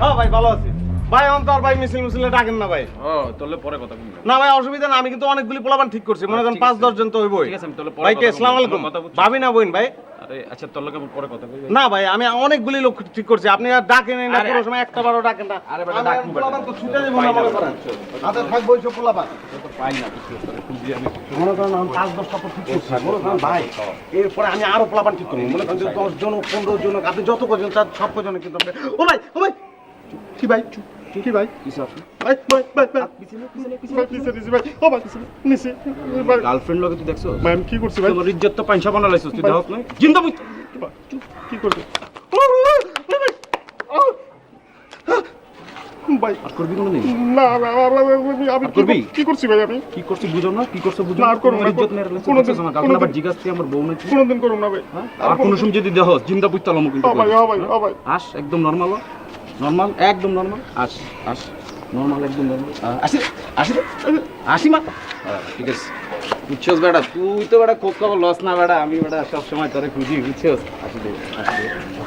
ভালো আছি। ভাই অন্তর ভাই মিছিল মিছিলে ডাকেন না ভাই। ও তাহলে পরে কথা বলব। না ভাই অসুবিধা না আমি কিন্তু অনেকগুলি পোলাপান ঠিক করছি। মনে করেন পাঁচ। দশ জন তো হইবই। ঠিক আছে, আমি তাহলে পরে ভাই কে আসসালামু আলাইকুম। ভাবি না বোন ভাই। আরে আচ্ছা তোর লোকে পরে কথা না ভাই আমি অনেকগুলি লোক ঠিক করছি। আপনি আর ডাকেন না আরে- কোনো সময় একটা বারো ডাকেন না। আরে বেটা, ডাকবো পোলাপান তো ছুটে যাব না মনে করেন। হাতে থাকব ওইসব পোলাপান। তো পাই না খুঁজি আমি মনে করেন আমি পাঁচ দশটা তো ঠিক করছি। মনে করেন ভাই এরপরে আমি আরও পোলাপান ঠিক করব। মনে করেন দশ জন পনেরো জন আপনি যত কজন তার সব কজনে কিন্তু ও ভাই ও ভাই! কি ভাই কি ভাই কিছু ভাই ভাই ভাই ভাই ভাই, নিচে, নিচে, ভাই। ও ভাই, নিচে, গার্লফ্রেন্ড লোকে তুই দেখছ ভাই, কি করছি ভাই তোমার ইজ্জত তো পাঁচশো বানালাইছিস তুই ভাই। দেখ জিন্দা কি করছি ও, ও, ভাই। আর করবি কোনো নেই না না, না, না, না, আমি করবি? কি করছি ভাই আমি কি করছিস বুঝো না কি করছ বুঝো না, আর করব না, ইজ্জত মেরে আমার আবার জিজ্ঞাসা তুই আমার বউ কোনোদিন না ভাই? আর কোনো সময় যদি দেহ জিন্দা কিন্তু ভাই ভাই আস একদম নর্মাল নর্মাল একদম নর্মাল আস আস। নর্মাল একদম নর্মাল আসি আসি আসি মা। হ্যাঁ, ঠিক আছে। বুঝছস বেটা তুই তো বেটা খুব খবর লস না বেটা। আমি বেটা সবসময় তোরে খুঁজি বুঝছস? আসি দে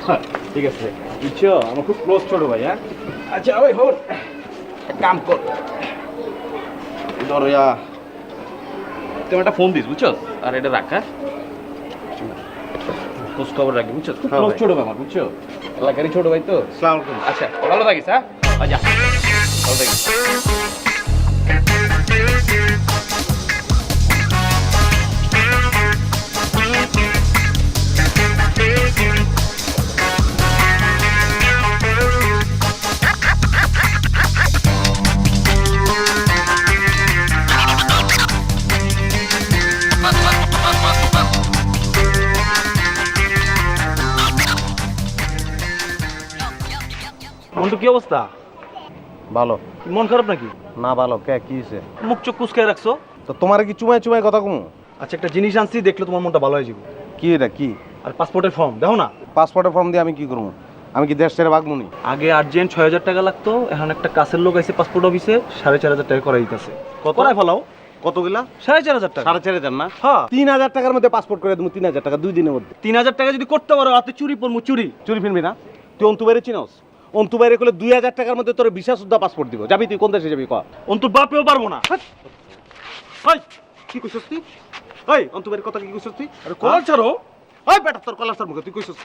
হ্যাঁ, ঠিক আছে। বুঝছ? আমার খুব ক্লোজ ছোট ভাই হ্যাঁ? আচ্ছা ওই হর। কাম কর। ধর তুমি একটা ফোন দিস বুঝছস? আর এটা রাখা খোঁজ খবর রাখবি বুঝছ? হ্যাঁ। ছোট ব্যাপার বুঝছ? এলাকারই ছোট ভাই তো। আচ্ছা ভালো থাকিস হ্যাঁ? আচ্ছা। মন্টু কি অবস্থা? ভালো। মন খারাপ নাকি? না ভালো। কে কি হয়েছে? মুখ চোখ কুচকায় রাখছো? তো তোমার কি চুমাই চুমাই কথা কমু? আচ্ছা একটা জিনিস আনছি দেখলে তোমার মনটা ভালো হয়ে যাবে। কি এটা কি? আর পাসপোর্টের ফর্ম দেখো না? পাসপোর্টের ফর্ম দিয়ে আমি কি করব? আমি কি দেশ ছেড়ে বাগমুনি আগে আর্জেন্ট ছয় হাজার টাকা লাগতো এখন একটা কাছের লোক আইসে পাসপোর্ট অফিসে সাড়ে চার হাজার টাকা করাই দিতেছে। কত? ফেলাও। কতগুলা? সাড়ে চার হাজার টাকা। সাড়ে চার হাজার না? হ্যাঁ। তিন হাজার টাকার মধ্যে পাসপোর্ট করে দেবো তিন হাজার টাকা দুই দিনের মধ্যে। তিন হাজার টাকা যদি করতে পারো রাতে চুরি পড়মু চুরি। চুরি ফিরবি না? তুই অন্তু বাইরে চিনস? অন্তু বাইরে করলে দুই হাজার টাকার মধ্যে তোর বিশা সুদ্ধা পাসপোর্ট দিব। যাবি তুই কোন দেশে যাবি কর অন্তর বাপেও পারব না। ওই কি কইছস তুই? ওই অন্তু বাইরে কথা কি কইছস তুই? আরে কলার ছাড়ো। ওই বেটা তোর কলার মুখে তুই কইছস?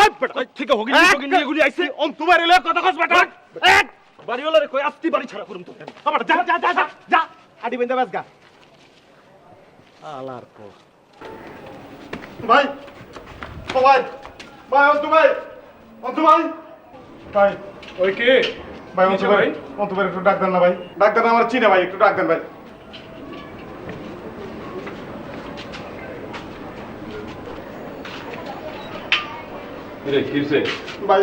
ওই বেটা! ঠিক আছে হগিনি হগিনি এগুলি আইছে। অন্তু বাইরে লয়ে কথা কস বেটা! এক! বাড়িওয়ালা রে কই আস্তি বাড়ি ছাড়া করুম তো আবার যা যা যা যা যা! আডি বেন্দা বাস গা। আলার পর। ভাই ও ভাই ভাই অন্তু ভাই! অন্তু ভাই! ভাই ওই কে? ভাই কিসে অন্তু ভাই? অন্তু ভাই একটু ডাক দেন না ভাই। ডাক দেন আমার চিনে ভাই একটু ডাক দেন ভাই। রে কিরছে ভাই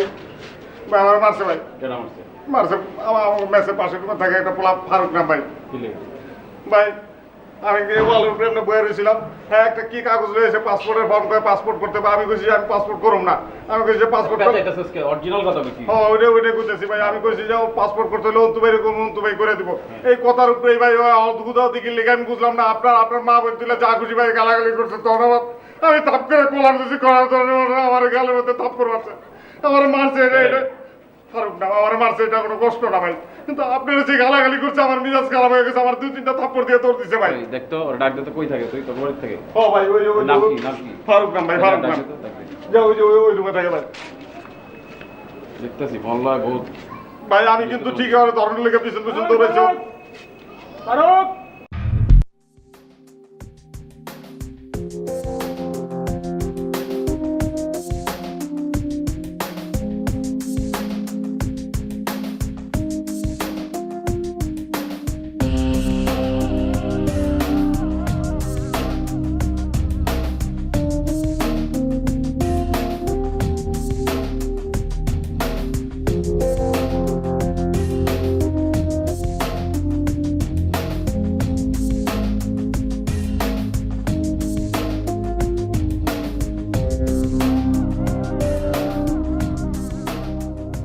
ভাই আমার মারছে ভাই। কেন মারছে? মারছে আমার আমার মেসের পাশে থাকে? একটা পোলা ফারুক নাম ভাই। ভাই আমি গিয়ে উপরে এমনি বয়ে রয়েছিলাম। হ্যাঁ একটা কি কাগজ রয়েছে? পাসপোর্টের ফর্ম করে পাসপোর্ট করতে হবে। আমি কইছি আমি পাসপোর্ট করুম না। আমি কইছি পাসপোর্ট অরিজিনাল কথা কি ও ওইটা ওইটা কইতেছি ভাই। আমি কইছি যাও পাসপোর্ট করতে হলে অন্তু ভাই এরকম অন্তু ভাই করে দিব। এই কথার উপরে ভাই অদ্ভুতাও দিকে লেগে আমি বুঝলাম না। আপনার আপনার মা বোন তুলে যা খুশি ভাই গালাগালি করছে তখন আমার আমি থাপ করে কোলার দিছি করার জন্য আমার গালের মধ্যে থাপ করে মারছে আমার মারছে এটা। ফারুক না আমার মারছে এটা কোনো কষ্ট না ভাই। কিন্তু আপনার যে গালাগালি করছে আমার মিজাজ খারাপ হয়ে গেছে আমার দুই তিনটা থাপ্পড় দিয়ে তোর দিছে ভাই। দেখতো ওর ডাক দিতে কই থাকে? তুই তোর বাড়ি থেকে? ও ভাই ওই ওই নাম কি নাম কি? ফারুক নাম ভাই ফারুক নাম দে তো, ডাক দে। যে ওই ওই ওই রুমে থাকে ভাই। দেখতেছি মহল্লায় বহুত। ভাই আমি কিন্তু ঠিক আমার ধরনের লেগে পিছন পিছন দৌড়াইছি।